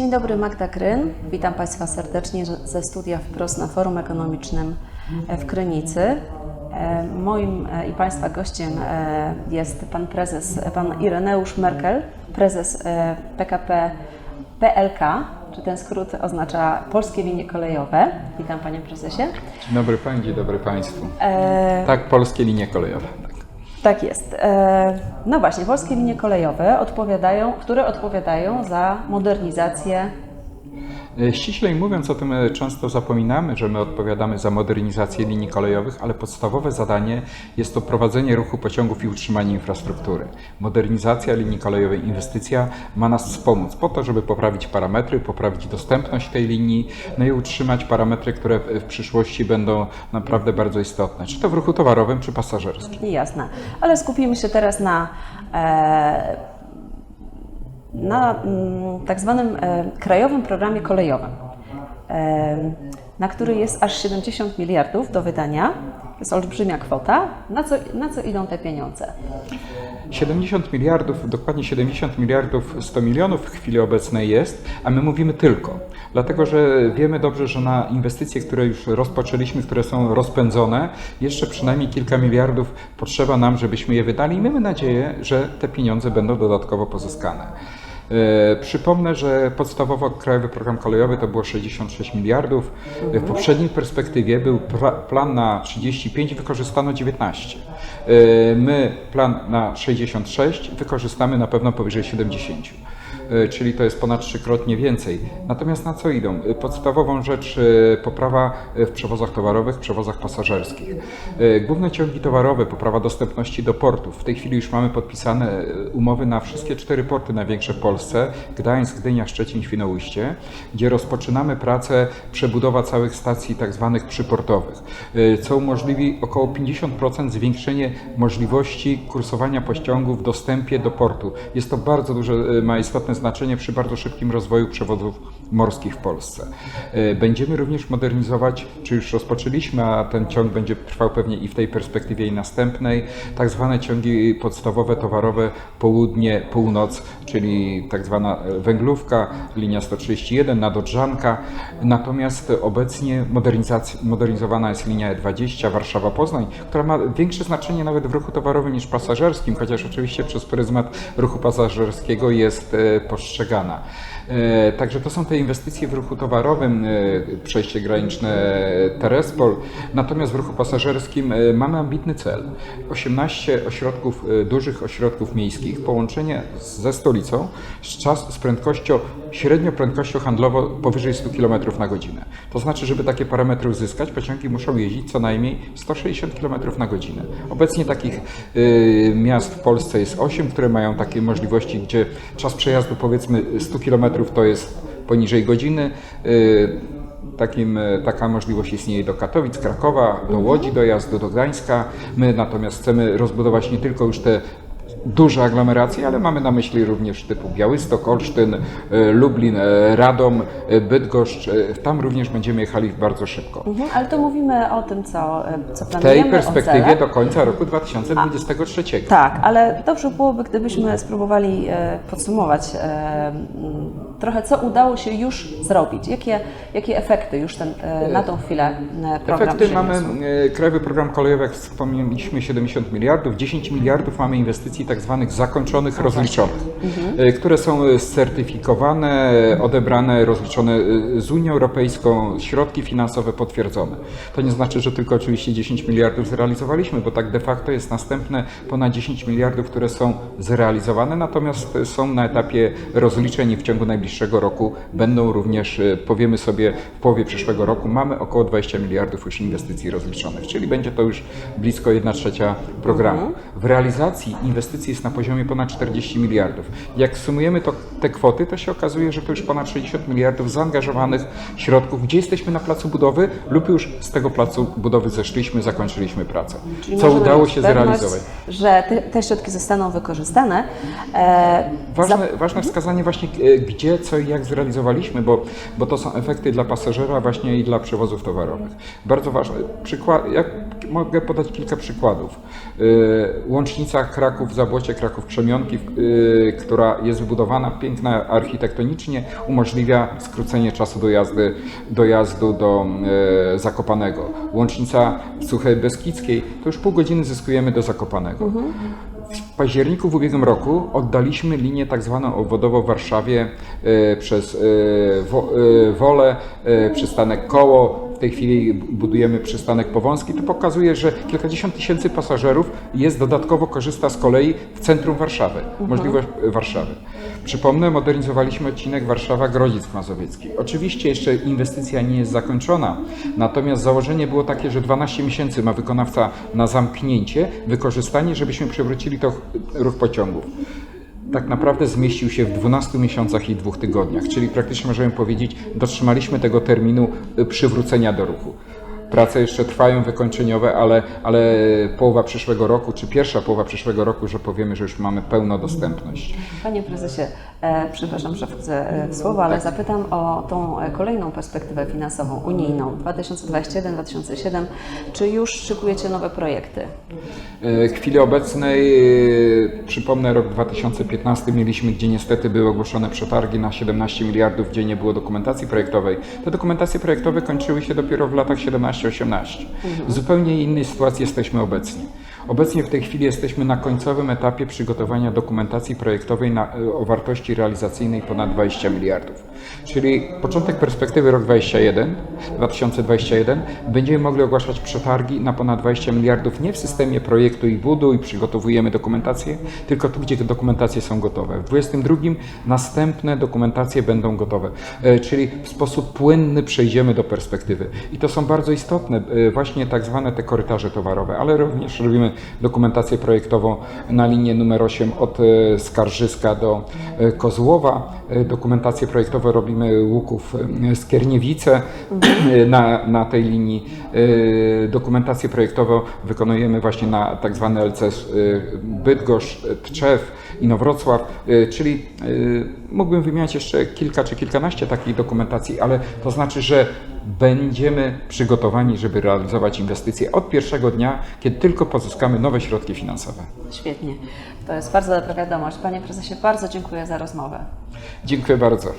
Dzień dobry, Magda Kryn. Witam Państwa serdecznie ze studia wprost na Forum Ekonomicznym w Krynicy. E, Moim e, i Państwa gościem e, jest Pan Prezes, Pan Ireneusz Merkel, Prezes e, PKP PLK, czy ten skrót oznacza Polskie Linie Kolejowe. Witam Panie Prezesie. Dzień dobry Pani, dzień dobry Państwu. E, Tak, polskie linie kolejowe. Tak. Jest. E, No właśnie, polskie linie kolejowe odpowiadają, które odpowiadają za modernizację Ściślej mówiąc o tym e, często zapominamy, że my odpowiadamy za modernizację linii kolejowych, ale podstawowe zadanie jest to prowadzenie ruchu pociągów i utrzymanie infrastruktury. Modernizacja linii kolejowej, inwestycja ma nas wspomóc po to, żeby poprawić parametry, poprawić dostępność tej linii, no i utrzymać parametry, które w przyszłości będą naprawdę bardzo istotne, czy to w ruchu towarowym, czy pasażerskim. Jasne, ale skupimy się teraz na, e, na mm, tak zwanym e, krajowym programie kolejowym, e, na który jest aż 70 miliardów do wydania. To jest olbrzymia kwota. Na co, na co idą te pieniądze? 70 miliardów, dokładnie 70 miliardów 100 milionów w chwili obecnej jest, a my mówimy tylko. Dlatego, że wiemy dobrze, że na inwestycje, które już rozpoczęliśmy, które są rozpędzone, jeszcze przynajmniej kilka miliardów potrzeba nam, żebyśmy je wydali i mamy nadzieję, że te pieniądze będą dodatkowo pozyskane. E, Przypomnę, że podstawowo Krajowy Program Kolejowy to było 66 miliardów. W poprzedniej perspektywie był plan na 35, wykorzystano 19. E, My plan na 66 wykorzystamy na pewno powyżej 70 e, czyli to jest ponad trzykrotnie więcej. Natomiast na co idą? E, Podstawową rzecz e, poprawa e, w przewozach towarowych, w przewozach pasażerskich. E, Główne ciągi towarowe, poprawa dostępności do portów. W tej chwili już mamy podpisane e, umowy na wszystkie cztery porty największe w Polsce: Gdańsk, Gdynia, Szczecin, Świnoujście, gdzie rozpoczynamy pracę przebudowa całych stacji tak zwanych przyportowych, e, co umożliwi około 50% zwiększenie możliwości kursowania pociągów w dostępie do portu. Jest to bardzo duże, e, ma istotne znaczenie przy bardzo szybkim rozwoju przewozów morskich w Polsce. E, Będziemy również modernizować, czy już rozpoczęliśmy, a ten ciąg będzie trwał pewnie i w tej perspektywie i następnej, tak zwane ciągi podstawowe towarowe południe, północ, czyli tak zwana e, węglówka, linia 131, Nadodrzanka. Natomiast obecnie modernizowana jest linia E20 Warszawa-Poznań, która ma większe znaczenie nawet w ruchu towarowym niż pasażerskim, chociaż oczywiście przez pryzmat ruchu pasażerskiego jest e, postrzegana. E, Także to są te inwestycje w ruchu towarowym, e, przejście graniczne Terespol. Natomiast w ruchu pasażerskim e, mamy ambitny cel. 18 ośrodków, dużych ośrodków miejskich, połączenie ze stolicą z, czas, z prędkością, średnio prędkością handlową powyżej 100 km na godzinę. To znaczy, żeby takie parametry uzyskać, pociągi muszą jeździć co najmniej 160 km na godzinę. Obecnie takich miast w Polsce jest 8, które mają takie możliwości, gdzie czas przejazdu powiedzmy 100 km to jest poniżej godziny. Y, Takim, e, taka możliwość istnieje do Katowic, Krakowa, do Łodzi dojazdu, do Gdańska. My natomiast chcemy rozbudować nie tylko już te duże aglomeracje, ale mamy na myśli również typu Białystok, Olsztyn, e, Lublin, e, Radom, e, Bydgoszcz. Tam również będziemy jechali bardzo szybko. Mhm, ale to mówimy o tym, co, co W planujemy. tej o perspektywie do końca roku 2023. Tak, ale dobrze byłoby, gdybyśmy spróbowali podsumować trochę, co udało się już zrobić. Jakie, jakie efekty już ten, na tą chwilę program Efekty mamy, przyniósł? e, Krajowy Program Kolejowy, jak wspomnieliśmy, 70 miliardów, 10 miliardów mamy inwestycji tak zwanych zakończonych, rozliczonych, e, które są certyfikowane, odebrane, rozliczone e, z Unią Europejską, środki finansowe potwierdzone. To nie znaczy, że tylko oczywiście 10 miliardów zrealizowaliśmy, bo tak de facto jest następne ponad 10 miliardów, które są zrealizowane, natomiast są na etapie rozliczeń i w ciągu najbliższego roku będą również, e, powiemy sobie, w połowie przyszłego roku mamy około 20 miliardów już inwestycji rozliczonych, czyli będzie to już blisko 1 trzecia programu. W realizacji inwestycji jest na poziomie ponad 40 miliardów. Jak sumujemy to, te kwoty, to się okazuje, że to już ponad 60 miliardów zaangażowanych środków, gdzie jesteśmy na placu budowy lub już z tego placu budowy zeszliśmy, zakończyliśmy pracę. Czyli Co udało się pewność, zrealizować. Że te, te środki zostaną wykorzystane. E, Ważne, ważne wskazanie właśnie e, gdzie, co i jak zrealizowaliśmy, bo, bo to są efekty dla pasażera właśnie i dla przewozów towarowych. Bardzo ważne. Przykład, jak mogę podać kilka przykładów. Y, Łącznica Kraków-Zabłocie, Kraków-Krzemionki, y, która jest wybudowana piękna architektonicznie, umożliwia skrócenie czasu dojazdy, dojazdu do y, Zakopanego. Łącznica Suchej Beskidzkiej, to już pół godziny zyskujemy do Zakopanego. W październiku w ubiegłym roku oddaliśmy linię tak zwaną obwodową w Warszawie e, przez e, wo, Wolę, przystanek Koło. W tej chwili budujemy przystanek Powązki. To pokazuje, że kilkadziesiąt tysięcy pasażerów jest dodatkowo korzysta z kolei w centrum Warszawy, możliwość e, Warszawy. Przypomnę, modernizowaliśmy odcinek Warszawa-Grodzisk Mazowiecki. Oczywiście jeszcze inwestycja nie jest zakończona, natomiast założenie było takie, że 12 miesięcy ma wykonawca na zamknięcie, wykorzystanie, żebyśmy przywrócili to ruch pociągów. Tak naprawdę zmieścił się w 12 miesiącach i dwóch tygodniach, czyli praktycznie możemy powiedzieć, dotrzymaliśmy tego terminu y, przywrócenia do ruchu. Prace jeszcze trwają wykończeniowe, ale, ale połowa przyszłego roku, czy pierwsza połowa przyszłego roku, że powiemy, że już mamy pełną dostępność. Panie prezesie, e, przepraszam, że wchodzę e, w słowo, ale zapytam o tą e, kolejną perspektywę finansową unijną 2021-2027. Czy już szykujecie nowe projekty? E, W chwili obecnej, przypomnę, rok 2015 mieliśmy, gdzie niestety były ogłoszone przetargi na 17 miliardów, gdzie nie było dokumentacji projektowej. Te dokumentacje projektowe kończyły się dopiero w latach 17-18. W zupełnie innej sytuacji jesteśmy obecnie. Obecnie w tej chwili jesteśmy na końcowym etapie przygotowania dokumentacji projektowej na, e, o wartości realizacyjnej ponad 20 miliardów. Czyli początek perspektywy rok 21, 2021 będziemy mogli ogłaszać przetargi na ponad 20 miliardów nie w systemie projektu i buduj, przygotowujemy dokumentację, tylko tu, gdzie te dokumentacje są gotowe. W 2022 następne dokumentacje będą gotowe, E, czyli w sposób płynny przejdziemy do perspektywy. I to są bardzo istotne, e, właśnie tak zwane te korytarze towarowe, ale również robimy dokumentację projektową na linię numer 8 od e, Skarżyska do e, Kozłowa. E, Dokumentację projektową robimy Łuków Skierniewice e, na, na tej linii. E, Dokumentację projektową wykonujemy właśnie na tak zwany LCS Bydgoszcz, Tczew, Inowrocław, e, czyli mógłbym wymieniać jeszcze kilka czy kilkanaście takich dokumentacji, ale to znaczy, że będziemy przygotowani, żeby realizować inwestycje od pierwszego dnia, kiedy tylko pozyskamy nowe środki finansowe. Świetnie. To jest bardzo dobra wiadomość. Panie prezesie, bardzo dziękuję za rozmowę. Dziękuję bardzo.